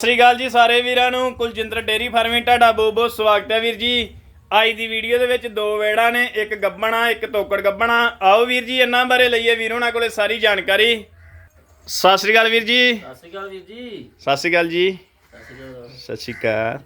ਸਤਿ ਸ੍ਰੀ ਅਕਾਲ ਜੀ ਸਾਰੇ ਵੀਰਾਂ ਨੂੰ। ਕੁਲਜਿੰਦਰ ਡੇਰੀ ਫਾਰਮਿੰਗ ਤੁਹਾਡਾ ਬਹੁਤ ਬਹੁਤ ਸਵਾਗਤ ਹੈ ਵੀਰ ਜੀ। ਅੱਜ ਦੀ ਵੀਡੀਓ ਦੇ ਵਿੱਚ ਦੋ ਵੇੜਾਂ ਨੇ ਇੱਕ ਗੱਬਣਾ ਇੱਕ ਤੋਕੜ ਗੱਬਣਾ। ਆਓ ਵੀਰ ਜੀ ਇਹਨਾਂ ਬਾਰੇ ਲਈਏ ਵੀਰ ਉਹਨਾਂ ਕੋਲੇ ਸਾਰੀ ਜਾਣਕਾਰੀ। ਸਤਿ ਸ੍ਰੀ ਅਕਾਲ ਵੀਰ ਜੀ। ਸਤਿ ਸ਼੍ਰੀ ਅਕਾਲ ਵੀਰ ਜੀ। ਸਤਿ ਸ੍ਰੀ ਅਕਾਲ ਜੀ। ਸਤਿ ਸ਼੍ਰੀ ਅਕਾਲ ਸਤਿ ਸ੍ਰੀ ਅਕਾਲ।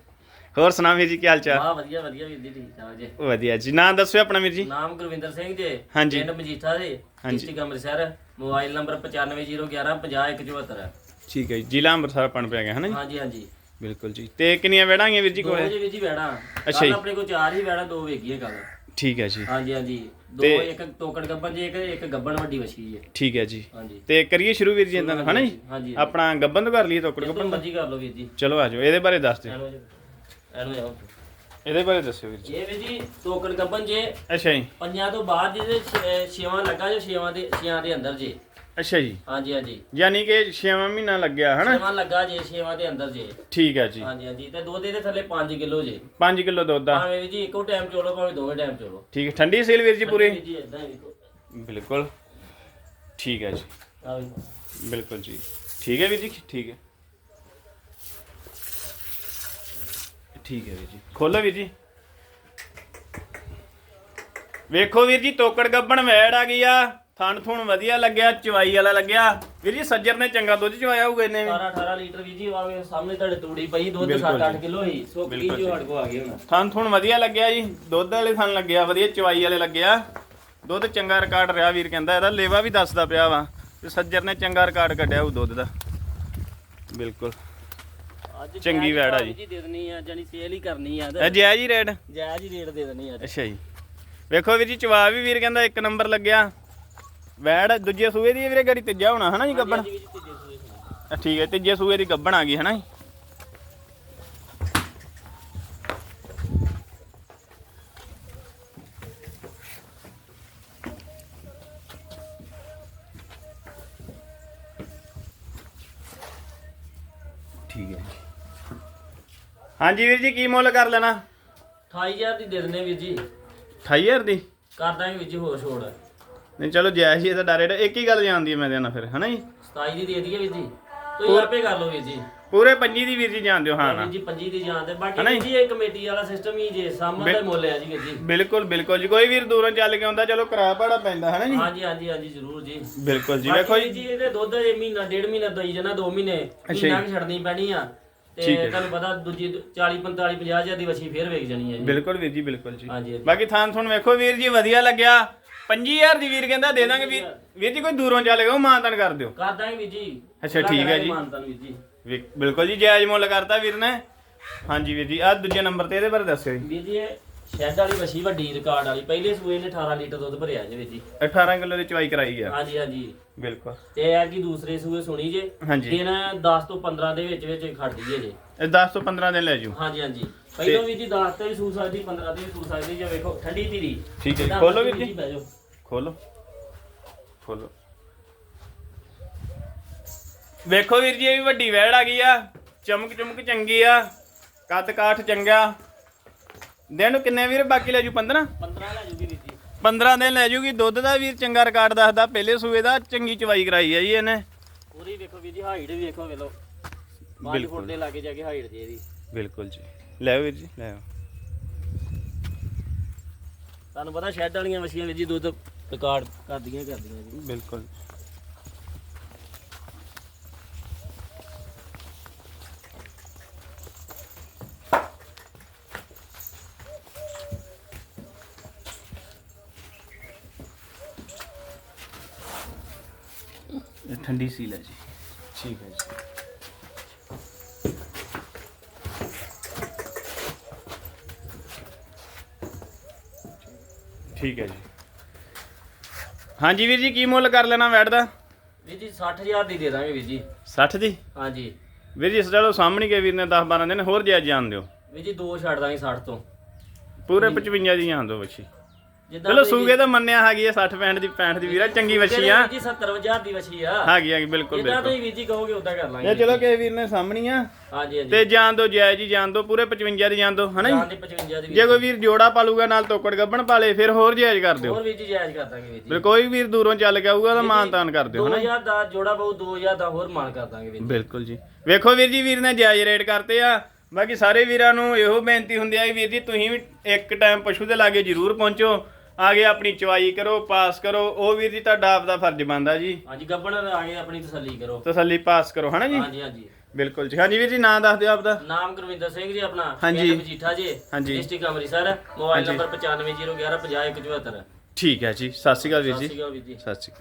ਹੋਰ ਸੁਣਾ ਵੀਰ ਜੀ ਕੀ ਹਾਲ ਚਾਲ? ਵਾਹ ਵਧੀਆ ਵਧੀਆ ਵੀਰ ਜੀ ਠੀਕ ਠਾਕ ਜੀ। ਵਧੀਆ ਜੀ। ਨਾਂ ਦੱਸਿਓ ਆਪਣਾ ਵੀਰ ਜੀ। ਨਾਮ ਗੁਰਵਿੰਦਰ ਸਿੰਘ ਜੀ ਹਾਂਜੀ। ਪਿੰਡ ਮਜੀਠਾ ਦੇ। ਡਿਸਟ੍ਰਿਕਟ ਅੰਮ੍ਰਿਤਸਰ ਮੋਬਾਈਲ ਨੰਬਰ 9501150174 ਠੀਕ ਹੈ ਜੀ ਜ਼ਿਲ੍ਹਾ ਅੰਮ੍ਰਿਤਸਰ ਪਣ ਪਿਆ ਗਿਆ ਹੈ ਨਾ ਜੀ? ਹਾਂਜੀ ਹਾਂਜੀ। ਬਿਲਕੁਲ ਜੀ। ਤੇ ਕਿੰਨੀਆਂ ਵੇੜਾਂ ਆਈਆਂ ਵੀਰ ਜੀ ਦੋ ਕੋਲੇ ਜੀ ਵੀਰ ਜੀ ਬੈਣਾ ਅੱਛਾ ਜੀ। ਕੱਲ ਆਪਣੇ ਕੋਲ ਚਾਰ ਹੀ ਬੈਣਾ ਦੋ ਵੇਗੀਆਂ ਕੱਲ ਠੀਕ ਹੈ ਜੀ। ਹਾਂਜੀ ਹਾਂਜੀ। ਦੋ ਤੇ- ਇੱਕ ਤੋਕੜ ਗੱਬਨ ਜੀ ਇੱਕ ਇੱਕ ਗੱਬਨ ਵੱਡੀ ਵਛੀ ਹੈ ਠੀਕ ਹੈ ਜੀ। ਹਾਂਜੀ। ਤੇ ਕਰੀਏ ਸ਼ੁਰੂ ਵੀਰ ਜੀ ਇਦਾਂ ਹੈ ਨਾ ਜੀ? ਹਾਂਜੀ ਆਪਣਾ ਗੱਬਨ ਤੋਂ ਕਰ ਲਈਏ ਤੋਕੜ ਗੱਬਨ ਮਰਜ਼ੀ ਕਰ ਲਓ ਵੀਰ ਜੀ। ਚਲੋ ਆਜੋ ਇਹਦੇ ਬਾਰੇ ਦੱਸ ਦਿਓ। ਐਨੋ ਜੀ ਐਨੋ ਜਾਓ ਇਹਦੇ ਬਾਰੇ ਦੱਸਿਓ ਵੀਰ ਜੀ। ਇਹ ਵੀਰ ਜੀ ਤੋਕੜ ਗੱਬਨ ਜੇ ਅੱਛਾ ਜੀ। ਪੰਜਾਂ ਤੋਂ ਬਾਅਦ ਜਿਹਦੇ ਛੇਵਾਂ ਲੱਗਾ ਜੋ ਛੇਵਾਂ ਦੇ ਛੇਆਂ ਦੇ ਅੰਦਰ ਜੇ। ਅੱਛਾ ਜੀ। ਹਾਂਜੀ ਹਾਂਜੀ। ਯਾਨੀ ਕਿ 6ਵਾਂ ਮਹੀਨਾ ਲੱਗਿਆ ਹਨਾ? ਛੇਵਾਂ ਲੱਗਾ ਜੇ ਛੇਵਾਂ ਦੇ ਅੰਦਰ ਜੇ। ਠੀਕ ਹੈ ਜੀ। ਹਾਂਜੀ ਹਾਂਜੀ। ਤੇ ਦੁੱਧ ਇਹਦੇ ਥੱਲੇ 5 ਕਿਲੋ ਜੇ। 5 ਕਿਲੋ ਦੁੱਧ ਆ। ਭਾਵੇਂ ਜੀ ਇੱਕੋ ਟਾਈਮ ਚੋਲੋ ਭਾਵੇਂ ਦੋਵੇਂ ਟਾਈਮ ਚੋਲੋ। ਠੀਕ ਹੈ। ਠੰਡੀ ਸੀਲ ਵੀਰ ਜੀ ਪੂਰੇ? ਜੀ ਇਦਾਂ ਹੀ। ਵੇਖੋ ਬਿਲਕੁਲ। ਠੀਕ ਹੈ ਜੀ। ਆ ਵੇਖੋ ਬਿਲਕੁਲ ਜੀ। ਠੀਕ ਹੈ ਵੀਰ ਜੀ? ਠੀਕ ਹੈ। ਠੀਕ ਹੈ ਵੀਰ ਜੀ। ਖੋਲੋ ਵੀਰ ਜੀ। ਵੇਖੋ ਵੀਰ ਜੀ ਤੋਕੜ ਗੱਬਣ ਵੈੜ ਆ ਗਈ ਆ। ਥਣ ਥੁਣ ਵਧੀਆ ਲੱਗਿਆ ਚਵਾਈ ਵਾਲਾ ਲੱਗਿਆ। ਵੀਰ ਜੀ ਸੱਜਰ ਨੇ ਚੰਗਾ ਦੁੱਧ ਚਵਾਇਆ ਹੋਊਗਾ ਇਹਨੇ ਵੀ। 18 18 ਲੀਟਰ ਵੀ ਜੀ ਆਵੇ ਸਾਹਮਣੇ ਤੁਹਾਡੇ ਤੂੜੀ ਪਈ ਦੁੱਧ ਬਿਲਕੁਲ 7-8 ਜੀ। ਕਿਲੋ ਹੀ ਸੁੱਕ ਗਈ ਬਿਲਕੁਲ ਜੋ। ਹੜ ਕੋ ਆ ਗਏ ਹੁਣ। ਥਣ ਥੁਣ ਵਧੀਆ ਲੱਗਿਆ ਜੀ ਦੁੱਧ ਵਾਲੇ ਥਣ ਲੱਗਿਆ ਵਧੀਆ ਚਵਾਈ ਵਾਲੇ ਲੱਗਿਆ। ਦੁੱਧ ਚੰਗਾ ਰਿਕਾਰਡ ਰਿਹਾ ਵੀਰ ਕਹਿੰਦਾ ਇਹਦਾ ਲੇਵਾ ਵੀ ਦੱਸਦਾ ਪਿਆ ਵਾ ਤੇ ਸੱਜਰ ਨੇ ਚੰਗਾ ਰਿਕਾਰਡ ਕੱਢਿਆ ਉਹ ਦੁੱਧ ਦਾ। ਬਿਲਕੁਲ। ਅੱਜ ਚੰਗੀ ਵੈੜ ਆ ਜੀ। ਜੀ ਦੇ ਦੇਣੀ ਆ ਜਾਨੀ ਸੇਲ ਹੀ ਕਰਨੀ ਆ ਇਹ ਤੇ ਜਾਇਜ਼ ਹੀ ਰੇਟ? ਜਾਇਜ਼ ਹੀ ਰੇਟ ਦੇ ਦੇਣੀ ਆ ਅੱਛਾ ਜੀ। ਵੇਖੋ ਵੀਰ ਜੀ ਚਵਾ ਵੀ ਵੀਰ ਕਹਿੰਦਾ ਇੱਕ ਨੰਬਰ ਲੱਗਿਆ। ਵੈੜ ਦੂਜੇ ਸੂਏ ਦੀ ਵੀਰੇ ਗੜੀ ਤੀਜਾ ਹੋਣਾ ਹਨਾ ਜੀ ਗੱਬਣ? ਠੀਕ ਹੈ ਤੀਜੇ ਸੂਏ ਦੀ ਗੱਬਣ ਆ ਗਈ ਹਨਾ ਜੀ? ਠੀਕ ਹੈ ਹਾਂਜੀ ਵੀਰ ਜੀ ਕੀ ਮੁੱਲ ਕਰ ਲੈਣਾ? 28000 ਦੀ ਦੇ ਦਿੰਨੇ ਵੀਰ ਜੀ। 28000 ਦੀ? ਕਰ ਦਾਂਗੇ ਵੀਰ ਜੀ ਹੋਰ ਛੋੜ। ਨਹੀਂ ਚਲੋ ਜਾਇਜ਼ ਹੀ। ਇਹਦਾ ਡਾਇਰੇਟ ਇੱਕ ਹੀ ਗੱਲ ਜਾਣਦੀ ਹੈ ਮੈਂ ਦੇਣਾ ਫਿਰ ਹਨਾ ਜੀ? 27 ਦੀ ਦੇ ਦਈਏ ਵੀਰ ਜੀ। ਤੁਸੀਂ ਆਪੇ ਕਰ ਲਓ ਵੀਰ ਜੀ। ਪੂਰੇ ਪੰਜੀ ਦੀ ਵੀਰ ਜੀ ਜਾਣ ਦਿਓ ਹਾਂ ਨਾ ਵੀਰ ਜੀ 25 ਦੀ ਜਾਣ ਤੇ ਬਾਕੀ ਹਨਾ ਜੀ? ਵੀਰ ਜੀ ਇਹ ਕਮੇਟੀ ਵਾਲਾ ਸਿਸਟਮ ਹੀ ਜੇ ਸਾਹਮਣੇ ਦਾ ਮੁੱਲ ਆ ਜੀ ਵੀਰ ਜੀ। ਬਿਲਕੁਲ ਬਿਲਕੁਲ ਜੀ। ਕੋਈ ਵੀਰ ਦੂਰੋਂ ਚੱਲ ਕੇ ਆਉਂਦਾ ਚਲੋ ਕਿਰਾਇਆ ਭਾੜਾ ਪੈਂਦਾ ਹੈ ਨਾ ਜੀ? ਹਾਂਜੀ ਹਾਂਜੀ ਹਾਂਜੀ ਜ਼ਰੂਰ ਜੀ। ਬਿਲਕੁਲ ਜੀ। ਵੇਖੋ ਜੀ। ਜੀ ਇਹਦੇ ਦੁੱਧ ਜੇ ਮਹੀਨਾ ਡੇਢ ਮਹੀਨਾ ਦਈ ਜਾਣਾ 2 ਮਹੀਨੇ। ਮਹੀਨਾ। ਵੀ ਛੱਡਣੀ ਪੈਣੀ ਆ। ਤੇ ਠੀਕ ਹੈ। ਤੁਹਾਨੂੰ ਪਤਾ ਦੂਜੀ 40 45 50 ਹਜ਼ਾਰ ਦੀ ਵਛੀ ਫੇਰ ਵੇਚ ਜਾਣੀ ਹੈ ਜੀ। ਬਿਲਕੁਲ ਵੀਰ ਜੀ ਬਿਲਕੁਲ ਜੀ। ਹਾਂਜੀ ਹਾਂਜੀ। ਬਾਕੀ ਥਾਂ ਤੁਹਾਨੂੰ ਵੇਖੋ ਵੀਰ ਜੀ ਵਧੀਆ ਲੱਗਿਆ। 25000 ਦੀ ਵੀਰ ਕਹਿੰਦਾ ਦੇ ਦਾਂਗੇ ਵੀਰ। ਵੀਰ ਜੀ ਕੋਈ ਦੂਰੋਂ ਚੱਲ ਗਿਆ ਉਹ ਮਾਨਤਨ ਕਰ ਦਿਓ। ਕਰ ਦਾਂਗੇ ਵੀਰ ਜੀ। ਅੱਛਾ, ਪੂਰਾ ਠੀਕ ਹੈ ਕਰਾਂਗੇ ਜੀ। ਮਾਨਤਾਨ ਵੀਰ ਜੀ। ਵੀ- ਬਿਲਕੁਲ ਜੀ ਜਾਇਜ਼ ਮੁੱਲ ਕਰਤਾ ਵੀਰ ਨੇ। ਹਾਂਜੀ ਵੀਰ ਜੀ ਆ ਦੂਜੇ ਨੰਬਰ ਤੇ ਇਹਦੇ ਬਾਰੇ ਦੱਸਿਓ ਜੀ। ਵੀਰ ਜੀ ਇਹ ਸ਼ੈੱਡ ਵਾਲੀ ਵਛੀ ਵੱਡੀ ਰਿਕਾਰਡ ਵਾਲੀ ਪਹਿਲੇ ਸੂਏ ਨੇ 18 ਲੀਟਰ ਦੁੱਧ ਭਰਿਆ ਜੇ ਵੀਰ ਜੀ 18 ਕਿਲੋ ਦੀ ਚਵਾਈ ਕਰਾਈ ਆ। ਹਾਂਜੀ ਹਾਂਜੀ। ਬਿਲਕੁਲ। ਤੇ ਇਹ ਕੀ ਦੂਸਰੇ ਸੂਏ ਸੁਣੀ ਜੇ ਹਾਂਜੀ। ਦਿਨ 10 ਤੋਂ 15 ਦੇ ਵਿੱਚ ਵਿੱਚ ਖੜਦੀ ਜੇ ਜੇ। ਇਹ 10 ਤੋਂ 15 ਦਿਨ ਲੈ ਜਾਓ ਹਾਂਜੀ ਹਾਂਜੀ। ਪਹਿਲਾਂ ਵੀ ਜੀ 10 ਤੇ ਵੀ ਸੂ ਸਕਦੀ 15 ਤੇ ਵੀ ਸੂ ਸਕਦੀ ਜੇ ਵੇਖੋ ਠੰਡੀ ਧੀਰੀ। ਠੀਕ ਹੈ ਜੀ। ਖੋਲੋ ਵੀਰ ਜੀ। ਬਹਿ ਜਾਓ। ਖੋਲੋ। ਖੋਲੋ। ਵੇਖੋ ਵੀਰ ਜੀ ਇਹ ਵੀ ਵੱਡੀ ਵੈੜ ਆ ਗਈ ਆ। ਚਮਕ ਚਮਕ ਚੰਗੀ ਆ। ਕੱਦ ਕਾਠ ਚੰਗਾ। ਦਿਨ ਨੂੰ ਕਿੰਨੇ ਵੀਰ? ਬਾਕੀ ਲੈ ਜੂ 15 15 ਲੈ ਜੂਗੀ ਵੀਰ ਜੀ। 15 ਦਿਨ ਲੈ ਜੂਗੀ। ਦੁੱਧ ਦਾ ਵੀਰ ਚੰਗਾ ਰਿਕਾਰਡ ਦੱਸਦਾ। ਪਹਿਲੇ ਸੂਏ ਦਾ ਚੰਗੀ ਚਵਾਈ ਕਰਾਈ ਆ ਜੀ ਇਹਨੇ। ਪੂਰੀ ਵੇਖੋ ਵੀਰ ਜੀ ਹਾਈਟ ਵੀ ਵੇਖੋ ਵੇਲੋ। 5 ਬਿਲਕੁਲ। ਫੁੱਟ ਦੇ ਲਾਗੇ ਜਾ ਕੇ ਹਾਈਟ ਜੀ ਇਹਦੀ। ਬਿਲਕੁਲ ਜੀ। ਲੈ ਵੀਰ ਜੀ ਲੈ ਤੁਹਾਨੂੰ ਪਤਾ ਸ਼ੈੱਡ ਵਾਲੀਆਂ ਮੱਛੀਆਂ ਵੀਰ ਜੀ ਦੁੱਧ ਰਿਕਾਰਡ ਕਰਦੀਆਂ ਹੀ ਕਰਦੀਆਂ ਜੀ। ਬਿਲਕੁਲ। ਠੰਡੀ ਸੀਲ ਹੈ ਜੀ। ਠੀਕ ਹੈ ਜੀ। ਠੀਕ ਹੈ ਜੀ। ਹਾਂਜੀ ਵੀਰ ਜੀ ਕੀ ਮੁੱਲ ਕਰ ਲੈਣਾ ਵੈਟ ਦਾ? ਵੀਰ ਜੀ 60000 ਦੀ ਦੇ ਦਾਂਗੇ ਵੀਰ ਜੀ। 60 ਦੀ? ਹਾਂਜੀ। ਵੀਰ ਜੀ ਚਲੋ ਸਾਹਮਣੇ ਕੇ ਵੀਰ ਨੇ 10 12 ਦਿਨ ਹੋਰ ਜਾਇਜ਼ ਜਾਣ ਦਿਓ। ਵੀਰ ਜੀ ਦੋ ਛੱਡ ਦਾਂਗੇ 60 ਤੋਂ। ਪੂਰੇ 55 ਦੀ ਜਾਣ ਦਿਓ ਬੱਚੀ। ਜਿੱਦਾਂ ਚਲੋ ਸੂਗੇ ਤਾਂ ਮੰਨਿਆ ਹੈਗੀ ਆ 60 65 ਦੀ 65 ਦੀ ਵੀਰਾ ਚੰਗੀ ਵਛੀ ਆ। ਜੀ 70000 ਦੀ ਵਛੀ ਆ। ਹੈਗੀ ਹੈਗੀ ਬਿਲਕੁਲ ਜਿੱਦਾਂ ਤੁਸੀਂ ਵੀਰ ਜੀ ਕਹੋਗੇ ਉਦਾਂ ਕਰ ਲਾਂਗੇ। ਇਹ ਚਲੋ ਕਿਸੇ ਵੀਰ ਨੇ ਸਾਹਮਣੀ ਆ। ਹਾਂਜੀ ਹਾਂਜੀ। ਤੇ ਜਾਣ ਦੋ ਜਾਇਜ਼ ਹੀ ਜਾਣ ਦੋ ਪੂਰੇ 55 ਦੀ ਜਾਣ ਦੋ ਹਨਾ ਜਾਨ ਜੀ ਦੀ 55 ਦੀ ਜੇ ਕੋਈ ਵੀਰ ਜੋੜਾ ਪਾਲੂਗਾ ਨਾਲ ਤੋਕੜ ਗੱਬਣ ਪਾਲੇ ਫਿਰ ਹੋਰ ਜਾਇਜ਼ ਕਰ ਦਿਓ। ਹੋਰ ਵੀਰ ਜੀ ਜਾਇਜ਼ ਕਰ ਦਾਂਗੇ ਵੀਰ ਜੀ। ਕੋਈ ਵੀਰ ਦੂਰੋਂ ਚੱਲ ਕੇ ਆਊਗਾ ਤਾਂ ਮਾਨ ਤਾਨ ਕਰ ਦਿਓ ਹਨਾ 2000 ਦਾ ਜੋੜਾ ਬਹੁ 2000 ਦਾ ਹੋਰ ਮਾਨ ਕਰ ਦਾਂਗੇ ਵੀਰ ਜੀ। ਬਿਲਕੁਲ ਜੀ। ਵੇਖੋ ਵੀਰ ਜੀ ਵੀਰ ਨੇ ਜਾਇਜ਼ ਰੇਟ ਕਰਤੇ ਆ। ਬਾਕੀ ਸਾਰੇ ਵੀਰਾਂ ਨੂੰ ਇਹੋ ਬੇਨਤੀ ਹੁੰਦੀ ਆ ਵੀਰ ਜੀ ਤੁਸੀਂ ਵੀ ਇੱਕ ਟਾਈਮ ਪਸ਼ੂ ਦੇ ਲਾਗੇ ਜ਼ਰੂਰ ਪਹੁੰਚੋ। ਆਗੇ ਆਪਣੀ ਚਵਾਈ ਕਰੋ ਪਾਸ ਕਰੋ ਉਹ ਵੀਰ ਜੀ ਤੁਹਾਡਾ ਆਪਦਾ ਫਰਜ਼ ਬਣਦਾ ਜੀ। ਹਾਂਜੀ ਗੱਬਣ ਆ ਗਏ ਆਪਣੀ ਤਸੱਲੀ ਕਰੋ। ਤਸੱਲੀ ਪਾਸ ਕਰੋ ਹਨਾ ਜੀ? ਹਾਂਜੀ ਹਾਂਜੀ। ਬਿਲਕੁਲ ਜੀ। ਹਾਂਜੀ ਵੀਰ ਜੀ ਨਾਂ ਦੱਸ ਦਿਓ ਆਪਦਾ। ਨਾਮ ਗੁਰਵਿੰਦਰ ਸਿੰਘ ਜੀ ਆਪਣਾ ਹਾਂਜੀ। ਪਿੰਡ ਮਜੀਠਾ ਜੀ ਹਾਂਜੀ। ਡਿਸਟ੍ਰਿਕਟ ਅੰਮ੍ਰਿਤਸਰ ਮੋਬਾਈਲ ਨੰਬਰ 9501150174 ਠੀਕ ਹੈ ਜੀ। ਸਤਿ ਸ਼੍ਰੀ ਅਕਾਲ ਵੀਰ ਸਤਿ ਜੀ ਸ਼੍ਰੀ ਅਕਾਲ ਵੀਰ ਜੀ। ਸਤਿ ਸ਼੍ਰੀ ਅਕਾਲ।